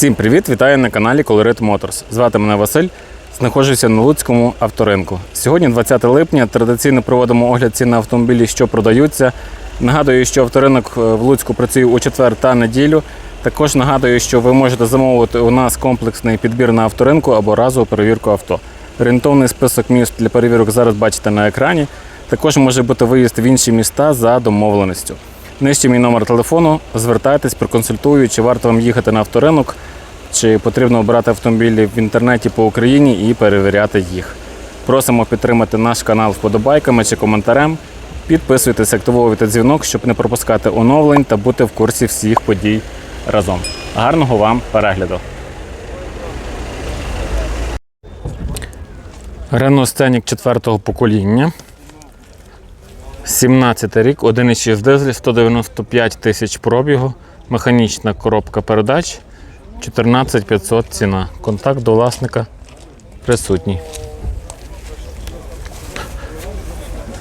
Всім привіт! Вітаю на каналі Colorit Motors. Звати мене Василь. Знаходжуся на Луцькому авторинку. Сьогодні, 20 липня, традиційно проводимо огляд цін на автомобілі, що продаються. Нагадую, що авторинок е, в Луцьку працює у четвер та неділю. Також нагадую, що ви можете замовити у нас комплексний підбір на авторинку або разову перевірку авто. Орієнтовний список міст для перевірок зараз бачите на екрані. Також може бути виїзд в інші міста за домовленістю. Нижче мій номер телефону. Звертайтесь, проконсультую, чи варто вам їхати на авторинок, чи потрібно обирати автомобілі в інтернеті по Україні і перевіряти їх. Просимо підтримати наш канал вподобайками чи коментарем. Підписуйтесь, активовуйте дзвінок, щоб не пропускати оновлень та бути в курсі всіх подій разом. Гарного вам перегляду! Renault Scenic 4 покоління. 17 рік, 1,6 дизель, 195 тисяч пробігу, механічна коробка передач, 14500 ціна. Контакт до власника присутній.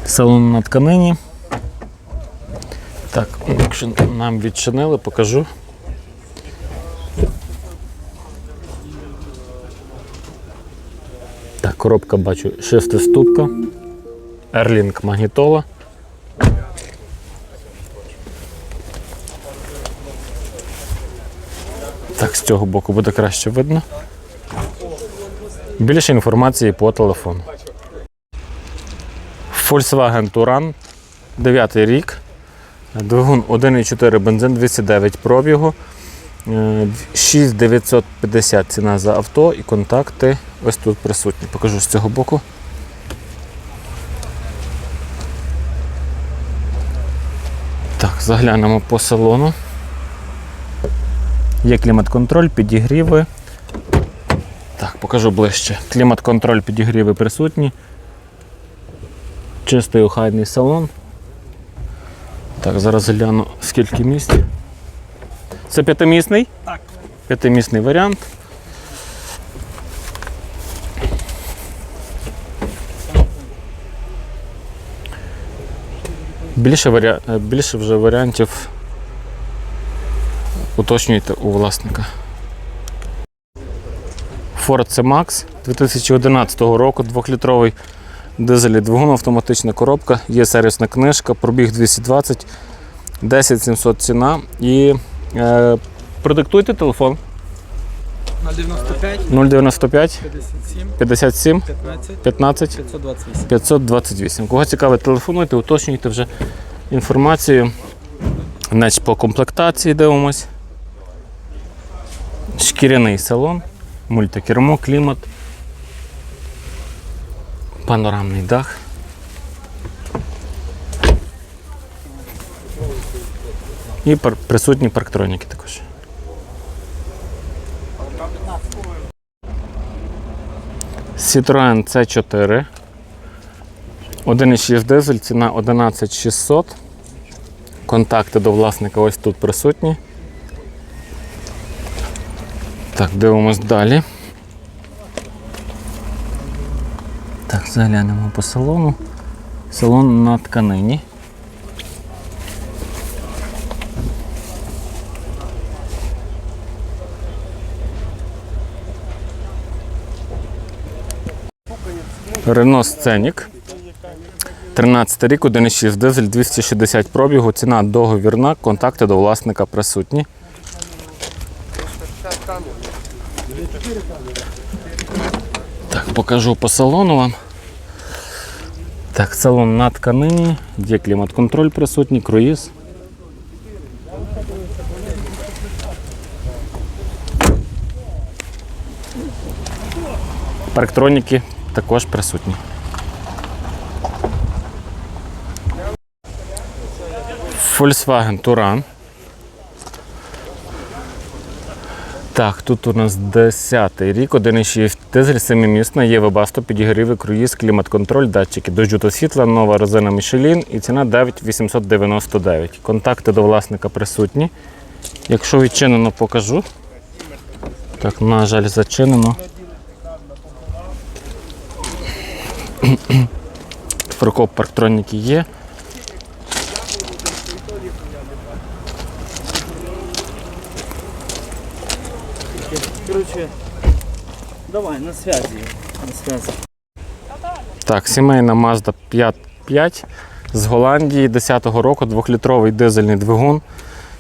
Салон на тканині. Так, якщо нам відчинили, покажу. Так, коробка бачу шестиступка. Ерлінг магнітола. Так, з цього боку буде краще видно. Більше інформації по телефону. Volkswagen Touran, 9 рік. Двигун 1,4 бензин 209 пробігу. Е, 6950 ціна за авто і контакти ось тут присутні. Покажу з цього боку. Так, заглянемо по салону. Є клімат-контроль, підігріви. Так, покажу ближче. Клімат-контроль, підігріви присутні. Чистий охайний салон. Так, зараз гляну, скільки місць. Це п'ятимісний? Так. П'ятимісний варіант. Більше, варіа... е, більше вже варіантів уточнюйте у власника. Ford C-Max 2011 року, 2-літровий дизель двигун, автоматична коробка, є сервісна книжка, пробіг 220, 10 700 ціна. І е, продиктуйте телефон 095 095 57 57 15 15 528. 528. Кого цікавить, телефонуйте, уточнюйте вже інформацію. Значить, по комплектації дивимось. Шкіряний салон, мультикермо, клімат, панорамний дах. І присутні парктроніки також. Citroen C4. 1,6 дизель, ціна 11600. Контакти до власника ось тут присутні. Так, дивимось далі. Так, заглянемо по салону. Салон на тканині. Renault Scenic. 13 рік, 1,6 дизель, 260 пробігу, ціна договірна, контакти до власника присутні. Так, покажу по салону вам. Так, салон на тканині, є клімат-контроль присутній, круїз. Парктроніки також присутні. Volkswagen Touran. Так, тут у нас 10 рік, 1,6 дизель, 7-місна, є вебасто, підігріви, круїз, клімат-контроль, датчики дощу та світла, нова резина Michelin і ціна 9899. Контакти до власника присутні. Якщо відчинено, покажу. Так, на жаль, зачинено. Фрикоп парктроніки є. Короче, давай, на связи. На связи. Так, сімейна Mazda 5 з Голландії 10-го року, 2-літровий дизельний двигун,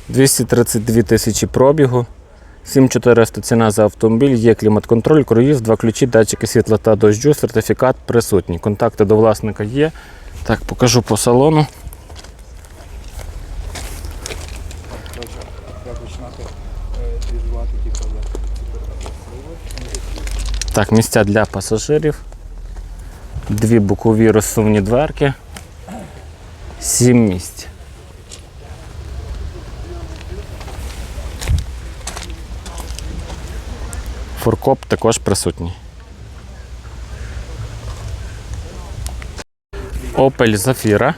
232 тисячі пробігу, 7400 ціна за автомобіль, є клімат-контроль, круїз, два ключі, датчики світла та дощу, сертифікат присутній. Контакти до власника є. Так, покажу по салону. Так, місця для пасажирів. Дві бокові розсувні дверки. Сім місць. Форкоп також присутній. Opel Zafira.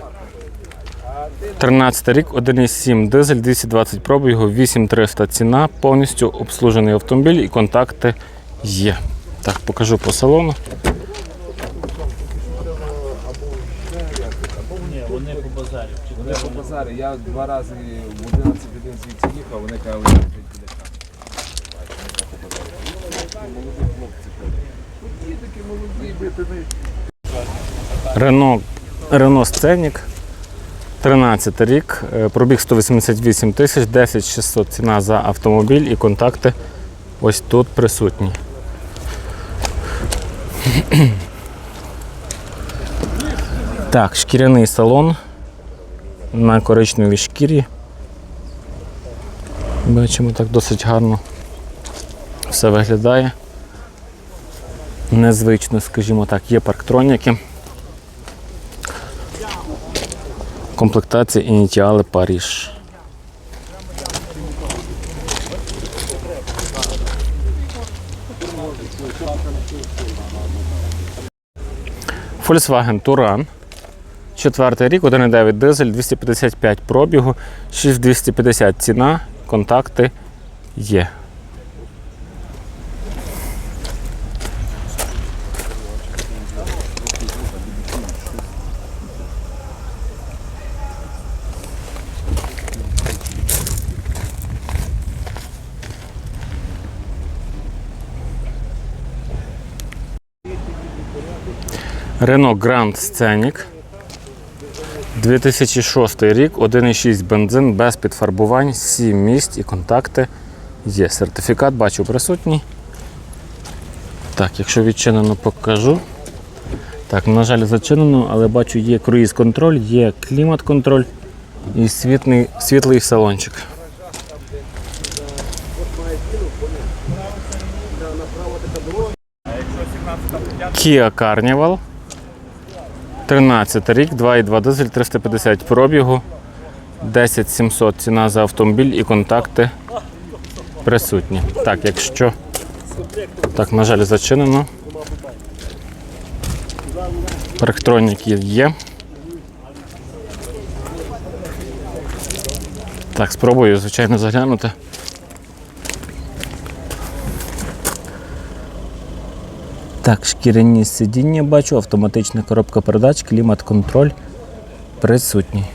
13 рік, 1,7 дизель, 220 пробігу, 8300 ціна, повністю обслужений автомобіль і контакти є. Так, покажу по салону. Вони по базарі. Вони по базарі. Я два рази в 11 годин звідси їхав, вони кажуть, що біля Молоді хлопці. Ті такі молоді, битини. Рено, Рено Сценік. 13 рік, е, пробіг 188 тисяч, 10 600 ціна за автомобіль і контакти ось тут присутні. Так, шкіряний салон на коричневій шкірі. Бачимо, так досить гарно все виглядає. Незвично, скажімо так, є парктроніки. Комплектація ініціали Паріж. Volkswagen Touran. Четвертий рік, 1,9 дизель, 255 пробігу, 6250 ціна, контакти є. Renault Grand Scenic. 2006 рік, 1,6 бензин без підфарбувань, 7 місць і контакти є. Сертифікат бачу присутній. Так, якщо відчинено, покажу. Так, на жаль, зачинено, але бачу, є круїз-контроль, є клімат-контроль і світлий, світлий салончик. Kia Carnival. 13 рік, 2,2 дизель, 350 пробігу, 10 700 ціна за автомобіль і контакти присутні. Так, якщо так, на жаль, зачинено. Парктроніки є. Так, спробую, звичайно, заглянути. Так, шкіряні сидіння бачу, автоматична коробка передач, клімат-контроль присутній.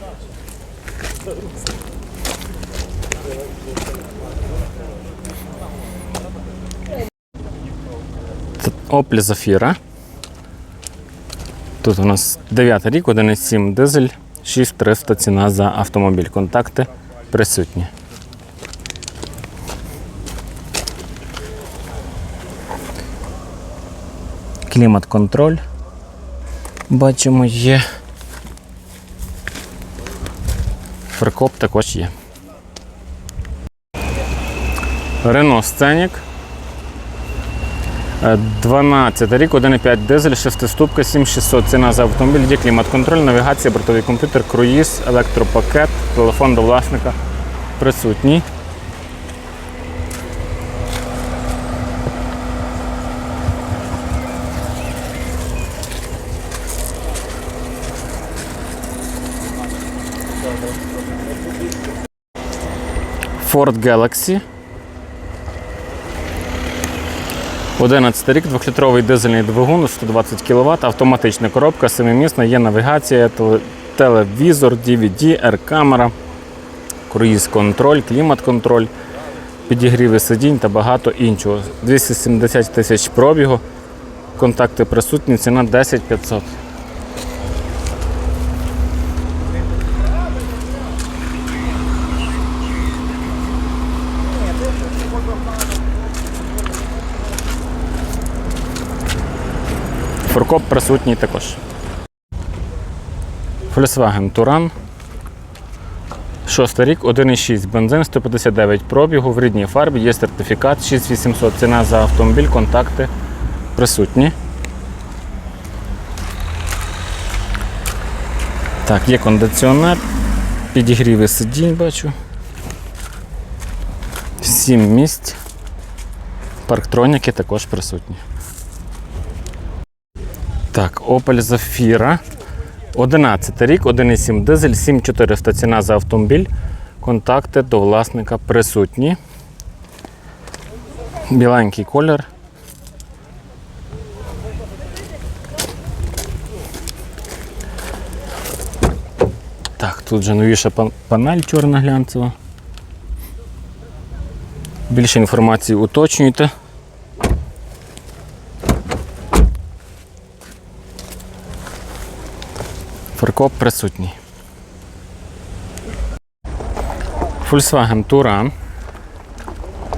Opel Zafira. Тут у нас 9 рік, 1,7 дизель, 6300 ціна за автомобіль. Контакти присутні. Клімат-контроль. Бачимо, є. Фрикоп також є. Scenic. Е, 12 рік, 1,5 дизель, 6 7600 ціна за автомобіль, є клімат-контроль, навігація, бортовий комп'ютер, круїз, електропакет, телефон до власника присутній. Ford Galaxy. 11 рік, 2-літровий дизельний двигун, 120 кВт, автоматична коробка, семимісна, є навігація, телевізор, DVD, R-камера, круїз-контроль, клімат-контроль. підігріви сидінь та багато іншого. 270 тисяч пробігу. Контакти присутні, ціна 10 500. Форкоп присутній також. Volkswagen Touran. Шостий рік, 1,6 бензин, 159 пробігу, в рідній фарбі, є сертифікат 6800. Ціна за автомобіль, контакти присутні. Так, є кондиціонер, підігріви сидінь, бачу. 7 місць. Парктроніки також присутні. Так, Opel Zafira. 11 рік, 1,7 дизель, 7400 ціна за автомобіль. Контакти до власника присутні. Біленький колір. Так, тут вже новіша панель чорна глянцева. Більше інформації уточнюйте. Фаркоп присутній. Volkswagen Touran.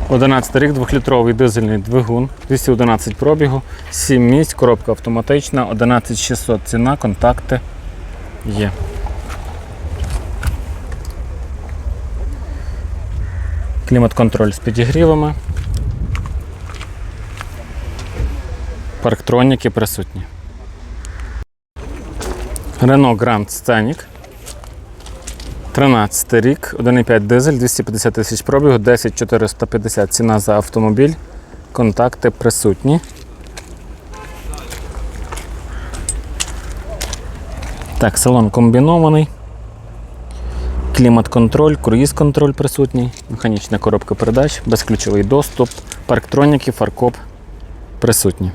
11 рік, 2-літровий дизельний двигун, 211 пробігу, 7 місць, коробка автоматична, 11600 ціна, контакти є. Клімат-контроль з підігрівами. Парктроніки присутні. Renault Grand Scenic. 13 рік, 1,5 дизель, 250 тисяч пробігу, 10 450 ціна за автомобіль. Контакти присутні. Так, салон комбінований. Клімат-контроль, круїз-контроль присутній, механічна коробка передач, безключовий доступ, парктроніки, фаркоп присутні.